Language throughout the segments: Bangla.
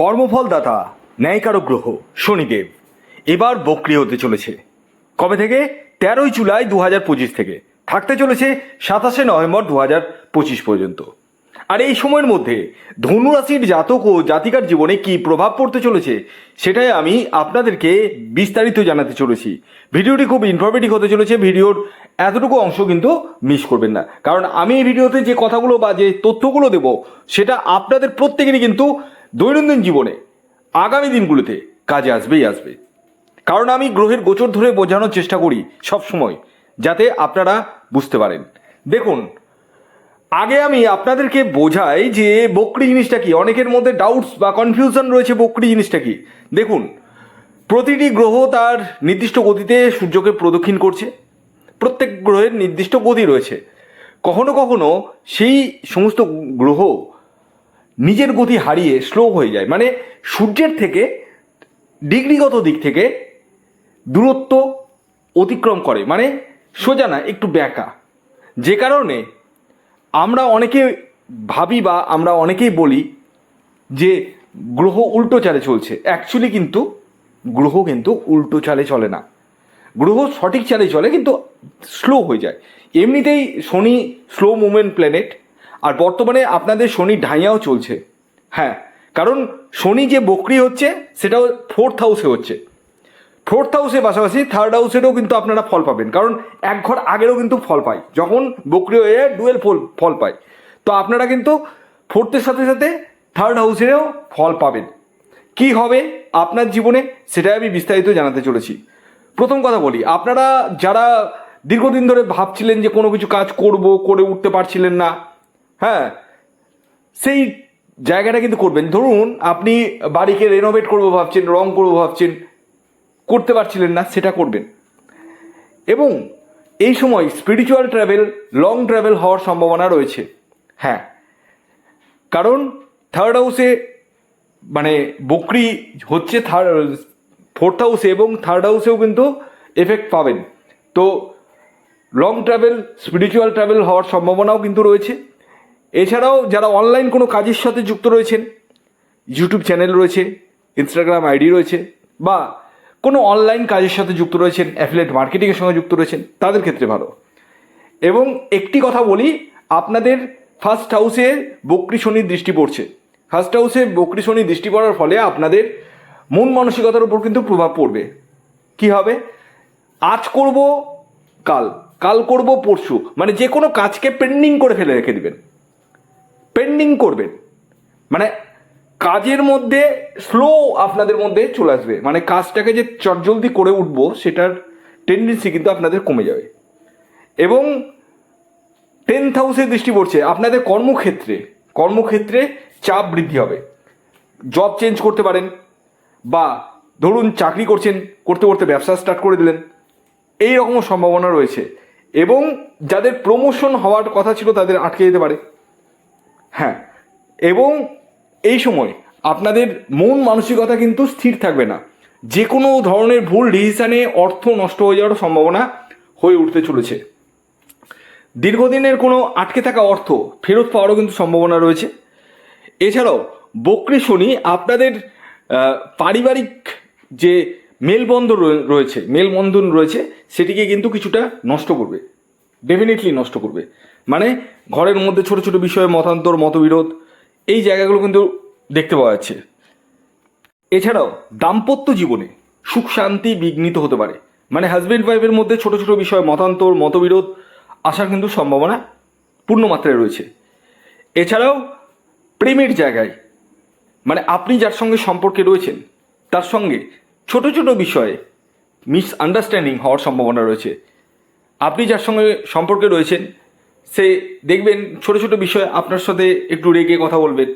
কর্মফলদাতা ন্যায়কারক গ্রহ শনিদেব। এবার বক্রি হতে চলেছে। কবে থেকে? তেরোই জুলাই দু হাজার পঁচিশ থেকে। থাকতে চলেছে সাতাশে নভেম্বর দু হাজার পঁচিশ পর্যন্ত। আর এই সময়ের মধ্যে ধনুরাশির জাতক ও জাতিকার জীবনে কি প্রভাব পড়তে চলেছে, সেটাই আমি আপনাদেরকে বিস্তারিত জানাতে চলেছি। ভিডিওটি খুব ইনফরমেটিভ হতে চলেছে, ভিডিওর এতটুকু অংশ কিন্তু মিস করবেন না। কারণ আমি এই ভিডিওতে যে কথাগুলো বা যে তথ্যগুলো দেব, সেটা আপনাদের প্রত্যেকেরই কিন্তু দৈনন্দিন জীবনে, আগামী দিনগুলোতে কাজে আসবেই আসবে। কারণ আমি গ্রহের গোচর ধরে বোঝানোর চেষ্টা করি সব সময় যাতে আপনারা বুঝতে পারেন। দেখুন, আগে আমি আপনাদেরকে বোঝাই যে বকরি জিনিসটা কি, অনেকের মধ্যে ডাউটস বা কনফিউশন রয়েছে বকরি জিনিসটা কি। দেখুন, প্রতিটি গ্রহ তার নির্দিষ্ট গতিতে সূর্যকে প্রদক্ষিণ করছে। প্রত্যেক গ্রহের নির্দিষ্ট গতি রয়েছে। কখনো কখনো সেই সমস্ত গ্রহ নিজের গতি হারিয়ে স্লো হয়ে যায়। মানে সূর্যের থেকে ডিগ্রিগত দিক থেকে দূরত্ব অতিক্রম করে। মানে সোজা না, একটু ব্যাকা। যে কারণে আমরা অনেকে ভাবি বা আমরা অনেকেই বলি যে গ্রহ উল্টো চালে চলছে। অ্যাকচুয়ালি কিন্তু গ্রহ কিন্তু উল্টো চালে চলে না। গ্রহ সঠিক চালে চলে কিন্তু স্লো হয়ে যায়। এমনিতেই শনি স্লো মুভমেন্ট প্ল্যানেট আর বর্তমানে আপনাদের শনি ঢাইয়াও চলছে। হ্যাঁ কারণ শনি যে বকরি হচ্ছে, সেটাও ফোর্থ হাউসে হচ্ছে। ফোর্থ হাউসের পাশাপাশি থার্ড হাউসেরও কিন্তু আপনারা ফল পাবেন, কারণ এক ঘর আগেরও কিন্তু ফল পায়। যখন বকরি হয়ে ডুয়েল ফল ফল পায়। তো আপনারা কিন্তু ফোর্থের সাথে সাথে থার্ড হাউসেরও ফল পাবেন। কি হবে আপনার জীবনে, সেটাই আমি বিস্তারিত জানাতে চলেছি। প্রথম কথা বলি, আপনারা যারা দীর্ঘদিন ধরে ভাবছিলেন যে কোনো কিছু কাজ করব, করে উঠতে পারছিলেন না হ্যাঁ সেই জায়গাটা কিন্তু করবেন। ধরুন, আপনি বাড়িকে রেনোভেট করব ভাবছেন, রং করব ভাবছেন, করতে পারছিলেন না, সেটা করবেন। এবং এই সময় স্পিরিচুয়াল ট্রাভেল লং ট্রাভেল হওয়ার সম্ভাবনা রয়েছে। হ্যাঁ কারণ থার্ড হাউসে মানে বকরি হচ্ছে থার্ড ফোর্থ হাউসে এবং থার্ড হাউসেও কিন্তু এফেক্ট পাবেন। তো লং ট্রাভেল স্পিরিচুয়াল ট্রাভেল হওয়ার সম্ভাবনাও কিন্তু রয়েছে। এছাড়াও যারা অনলাইন কোনো কাজের সাথে যুক্ত রয়েছেন ইউটিউব চ্যানেল রয়েছে ইনস্টাগ্রাম আইডি রয়েছে, বা কোনো অনলাইন কাজের সাথে যুক্ত রয়েছেন অ্যাফিলেট মার্কেটিংয়ের সঙ্গে যুক্ত রয়েছেন, তাদের ক্ষেত্রে ভালো। এবং একটি কথা বলি, আপনাদের ফার্স্ট হাউসে বকরি শনির দৃষ্টি পড়ছে। ফার্স্ট হাউসে বকরি শনির দৃষ্টি পড়ার ফলে আপনাদের মন মানসিকতার উপর কিন্তু প্রভাব পড়বে। কি হবে? আজ করব, কাল। কাল করব, পরশু। মানে যে কোনো কাজকে পেন্ডিং করে ফেলে রেখে দিবেন। পেন্ডিং করবেন। মানে কাজের মধ্যে স্লো আপনাদের মধ্যে চলে আসবে। মানে কাজটাকে যে চটজলদি করে উঠবো, সেটার টেন্ডেন্সি কিন্তু আপনাদের কমে যাবে। এবং টেন্থ হাউসে দৃষ্টি পড়ছে। আপনাদের কর্মক্ষেত্রে কর্মক্ষেত্রে চাপ বৃদ্ধি হবে। জব চেঞ্জ করতে পারেন বা ধরুন চাকরি করছেন, করতে করতে ব্যবসা স্টার্ট করে দিলেন। এই রকম সম্ভাবনা রয়েছে। এবং যাদের প্রমোশন হওয়ার কথা ছিল, তাদের আটকে যেতে পারে। হ্যাঁ এবং এই সময় আপনাদের মন মানসিকতা কিন্তু স্থির থাকবে না। যে কোনো ধরনের ভুল ডিসিশানে অর্থ নষ্ট হয়ে যাওয়ার সম্ভাবনা হয়ে উঠতে চলেছে। দীর্ঘদিনের কোনো আটকে থাকা অর্থ ফেরত পাওয়ারও কিন্তু সম্ভাবনা রয়েছে। এছাড়াও, বকরি শনি আপনাদের পারিবারিক যে মেলবন্ধন রয়েছে মেলবন্ধন রয়েছে, সেটিকে কিন্তু কিছুটা নষ্ট করবে। ডেফিনেটলি নষ্ট করবে। মানে ঘরের মধ্যে ছোট ছোট বিষয়ে মতান্তর, মতবিরোধ, এই জায়গাগুলো কিন্তু দেখতে পাওয়া যাচ্ছে। এছাড়াও দাম্পত্য জীবনে সুখ শান্তি বিঘ্নিত হতে পারে। মানে হাজব্যান্ড ওয়াইফের মধ্যে ছোট ছোট বিষয়ে মতান্তর, মতবিরোধ আসার কিন্তু সম্ভাবনা পূর্ণ মাত্রায় রয়েছে। এছাড়াও প্রেমের জায়গায় মানে আপনি যার সঙ্গে সম্পর্কে রয়েছেন, তার সঙ্গে ছোট ছোট বিষয়ে মিস আন্ডারস্ট্যান্ডিং হওয়ার সম্ভাবনা রয়েছে। আপনি যার সঙ্গে সম্পর্কে রয়েছেন সে দেখবেন ছোট ছোট বিষয়ে আপনার সাথে একটু রেগে কথা বলবেন।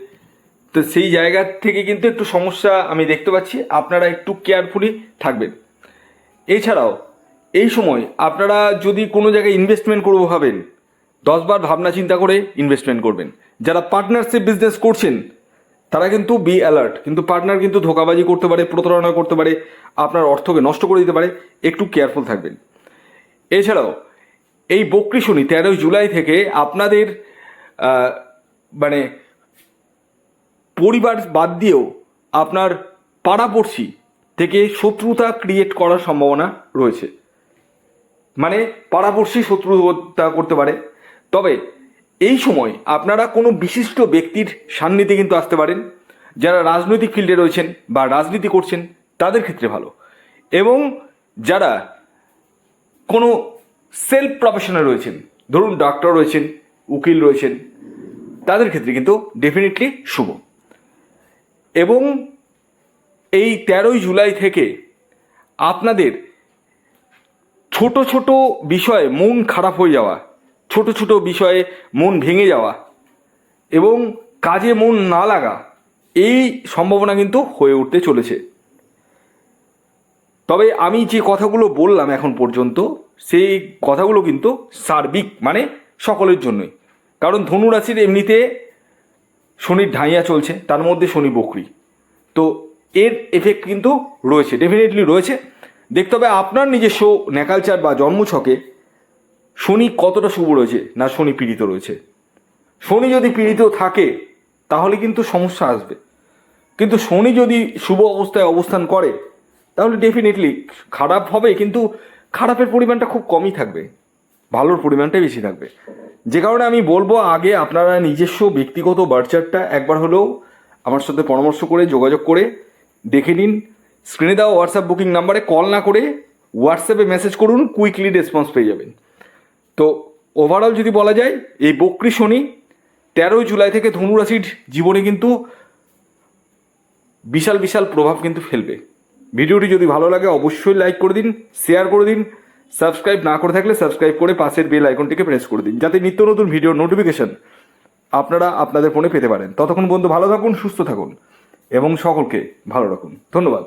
তো সেই জায়গা থেকে কিন্তু একটু সমস্যা আমি দেখতে পাচ্ছি, আপনারা একটু কেয়ারফুলি থাকবেন। এছাড়াও, এই সময় আপনারা যদি কোনো জায়গায় ইনভেস্টমেন্ট করব ভাবেন, দশবার ভাবনা চিন্তা করে ইনভেস্টমেন্ট করবেন। যারা পার্টনারশিপ বিজনেস করছেন, তারা কিন্তু বি অ্যালার্ট কিন্তু পার্টনার কিন্তু ধোকাবাজি করতে পারে, প্রতারণা করতে পারে, আপনার অর্থকে নষ্ট করে দিতে পারে, একটু কেয়ারফুল থাকবেন। এছাড়াও এই বকরি শনি তেরোই জুলাই থেকে আপনাদের মানে পরিবার বাদ দিয়েও আপনার পাড়াপড়শি থেকে শত্রুতা ক্রিয়েট করার সম্ভাবনা রয়েছে। মানে পাড়াপড়শি শত্রুতা করতে পারে। তবে এই সময় আপনারা কোনো বিশিষ্ট ব্যক্তির সান্নিধ্যে কিন্তু আসতে পারেন। যারা রাজনৈতিক ফিল্ডে রয়েছেন বা রাজনীতি করছেন, তাদের ক্ষেত্রে ভালো। এবং যারা কোনো সেলফ প্রফেশনে রয়েছেন। ধরুন ডাক্তার রয়েছেন, উকিল রয়েছেন, তাদের ক্ষেত্রে কিন্তু ডেফিনেটলি শুভ। এবং এই তেরোই জুলাই থেকে আপনাদের ছোট ছোট বিষয়ে মন খারাপ হয়ে যাওয়া, ছোট ছোট বিষয়ে মন ভেঙে যাওয়া এবং কাজে মন না লাগা, এই সম্ভাবনা কিন্তু হয়ে উঠতে চলেছে। তবে আমি যে কথাগুলো বললাম এখন পর্যন্ত, সেই কথাগুলো কিন্তু সার্বিক মানে সকলের জন্যই। কারণ ধনুরাশির এমনিতে শনির ঢাইয়া চলছে, তার মধ্যে শনি বকরি। তো এর এফেক্ট কিন্তু রয়েছে ডেফিনেটলি রয়েছে। দেখতে হবে আপনার নিজস্ব ন্যাকালচার বা জন্মছকে শনি কতটা শুভ রয়েছে, না শনি পীড়িত রয়েছে। শনি যদি পীড়িত থাকে, তাহলে কিন্তু সমস্যা আসবে। কিন্তু শনি যদি শুভ অবস্থায় অবস্থান করে তাহলে ডেফিনেটলি খারাপ হবে, কিন্তু খারাপের পরিমাণটা খুব কমই থাকবে। ভালোর পরিমাণটাই বেশি থাকবে। যে কারণে আমি বলব, আগে আপনারা নিজস্ব ব্যক্তিগত বার্চারটা একবার হলেও আমার সাথে পরামর্শ করে, যোগাযোগ করে দেখে নিন। স্ক্রিনে দেওয়া হোয়াটসঅ্যাপ বুকিং নাম্বারে কল না করে হোয়াটসঅ্যাপে মেসেজ করুন কুইকলি রেসপন্স পেয়ে যাবেন। তো ওভারঅল যদি বলা যায়, এই বক্রি শনি তেরোই জুলাই থেকে ধনুরাশির জীবনে কিন্তু বিশাল বিশাল প্রভাব কিন্তু ফেলবে। ভিডিওটি যদি ভালো লাগে, অবশ্যই লাইক করে দিন শেয়ার করে দিন সাবস্ক্রাইব না করে থাকলে সাবস্ক্রাইব করে পাশের বেল আইকনটিকে প্রেস করে দিন, যাতে নিত্য নতুন ভিডিও নোটিফিকেশন আপনারা আপনাদের ফোনে পেতে পারেন। ততক্ষণ বন্ধু ভালো থাকুন, সুস্থ থাকুন এবং সকলকে ভালো রাখুন। ধন্যবাদ।